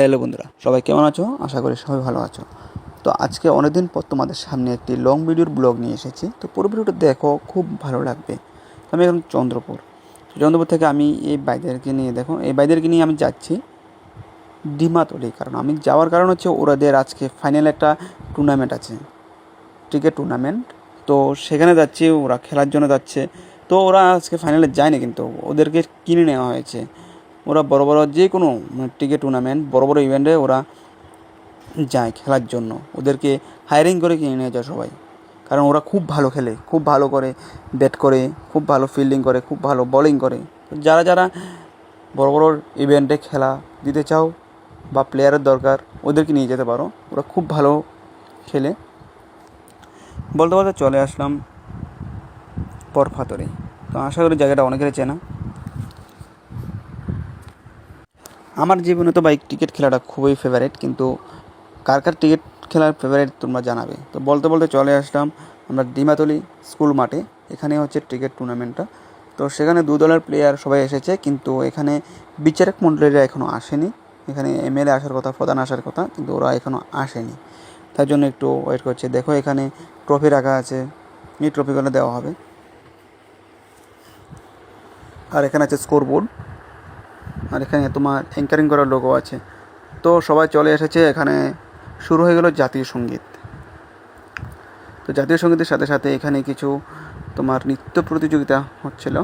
Hello বন্ধুরা, সবাই কেমন আছো? আশা করি সবাই ভালো আছো। তো আজকে অনেকদিন পর তোমাদের সামনে একটি লং ভিডিওর ব্লগ নিয়ে এসেছি। তো পুরো ভিডিওটা দেখো, খুব ভালো লাগবে। আমি এখন চন্দ্রপুর। চন্দ্রপুর থেকে আমি এই বাইদেরকে নিয়ে দেখো, এই বাইদেরকে নিয়ে আমি যাচ্ছি ডিমাতলি। কারণ আমি যাওয়ার কারণ হচ্ছে ওরাদের আজকে ফাইনাল একটা টুর্নামেন্ট আছে। ক্রিকেট টুর্নামেন্ট তো সেখানে যাচ্ছি, ওরা খেলার জন্য যাচ্ছে। তো ওরা আজকে ফাইনালে যায়নি কিন্তু, ওদেরকে কিনে নেওয়া হয়েছে। ওরা বড় বড় যে কোনো ক্রিকেট টুর্নামেন্ট বড় বড় ইভেন্টে ওরা যায় খেলার জন্য। ওদেরকে হায়ারিং করে কিনে নিয়ে যায় সবাই। কারণ ওরা খুব ভালো খেলে, খুব ভালো করে ব্যাট করে, খুব ভালো ফিল্ডিং করে, খুব ভালো বলিং করে। যারা যারা বড় বড় ইভেন্টে খেলা দিতে চাও বা প্লেয়ারের দরকার, ওদেরকে নিয়ে যেতে পারো। ওরা খুব ভালো খেলে। বলতে বলতে চলে আসলাম পরফাতরে। তো আশা করি জায়গাটা অনেকেরই চেনা। আমার জীবনে তো বাইক ক্রিকেট খেলাটা খুবই ফেভারিট কিন্তু কার কার ক্রিকেট খেলার ফেভারিট তোমরা জানাবে? তো বলতে বলতে চলে আসলাম আমরা ডিমাতলি স্কুল মাঠে, এখানে হচ্ছে ক্রিকেট টুর্নামেন্টটা তো সেখানে দু দলের প্লেয়ার সবাই এসেছে, কিন্তু এখানে বিচারক মণ্ডলীরা এখনও আসেনি। এখানে এমএলএ আসার কথা, প্রধান আসার কথা, কিন্তু ওরা এখনও আসেনি। তার জন্য একটু ওয়েট করছে। দেখো এখানে ট্রফি রাখা আছে, এই ট্রফিগুলো দেওয়া হবে। আর এখানে আছে স্কোর বোর্ড আর এখানে তোমার অ্যাঙ্কারিং করার লোগো আছে। তো সবাই চলে এসেছে, এখানে শুরু হয়ে গেল জাতীয় সংগীত। তো জাতীয় সঙ্গীতের সাথে সাথে এখানে কিছু তোমার নৃত্য প্রতিযোগিতা হচ্ছিল।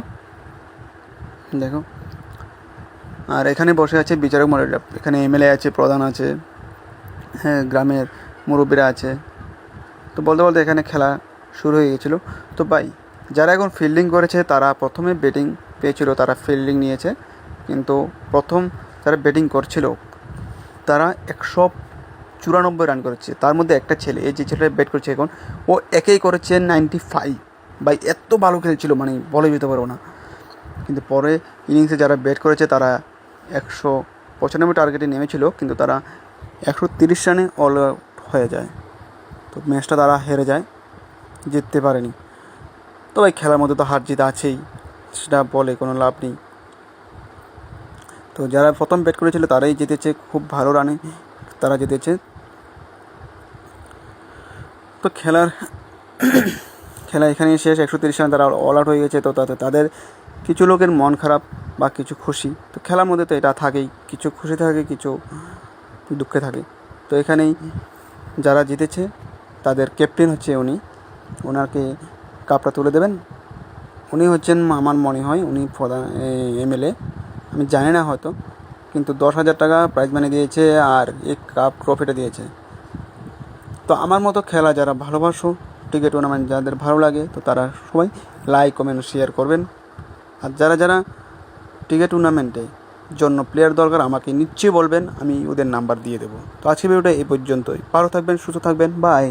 দেখো। আর এখানে বসে আছে বিচারক মন্ডলীরা এখানে এমএলএ আছে, প্রধান আছে হ্যাঁ গ্রামের মুরব্বীরা আছে। তো বলতে বলতে এখানে খেলা শুরু হয়ে গেছিল। তো ভাই, যারা এখন ফিল্ডিং করেছে, তারা প্রথমে ব্যাটিং পেয়েছিল, তারা ফিল্ডিং নিয়েছে। কিন্তু প্রথম যারা ব্যাটিং করছিল, তারা একশো চুরানব্বই রান করেছে। তার মধ্যে একটা ছেলে, এই যে ছেলেটা ব্যাট করছে এখন, ও একেই করেছে নাইনটি ফাইভ ভাই এত ভালো খেলছিল মানে বলে যেতে পারব না। কিন্তু পরে ইনিংসে যারা ব্যাট করেছে, তারা একশো পঁচানব্বই টার্গেটে নেমেছিল, কিন্তু তারা একশো তিরিশ রানে অল আউট হয়ে যায়। তো ম্যাচটা তারা হেরে যায়, জিততে পারেনি। তবে খেলার মধ্যে তো হার জিত আছেই, সেটা বলে কোনো লাভ নেই। তো যারা প্রথম ব্যাট করেছিল তারাই জিতেছে, খুব ভালো রানে তারা জিতেছে। তো খেলার খেলা এখানে শেষ, একশো তিরিশ রানে তারা অল আউট হয়ে গেছে। তো তাতে তাদের কিছু লোকের মন খারাপ বা কিছু খুশি। তো খেলার মধ্যে তো এটা থাকেই, কিছু খুশি থাকে, কিছু দুঃখে থাকে। তো এখানেই যারা জিতেছে, তাদের ক্যাপ্টেন হচ্ছে উনি। ওনাকে কাপটা তুলে দেবেন। উনি হচ্ছেন আমার মনে হয়, উনি প্রধান এমএলএ আমি জানি না হয়তো, কিন্তু দশ হাজার টাকা প্রাইজ মানি দিয়েছে আর এক কাপ ট্রফিটা দিয়েছে। তো আমার মতো খেলা যারা ভালোবাসো ক্রিকেট টুর্নামেন্ট যাদের ভালো লাগে, তো তারা সবাই লাইক কমেন্ট শেয়ার করবেন। আর যারা যারা ক্রিকেট টুর্নামেন্টে জন্য প্লেয়ার দরকার, আমাকে নিশ্চয়ই বলবেন, আমি ওদের নাম্বার দিয়ে দেবো। তো আজকে ভিডিওটা এই পর্যন্তই। ভালো থাকবেন, সুস্থ থাকবেন বাই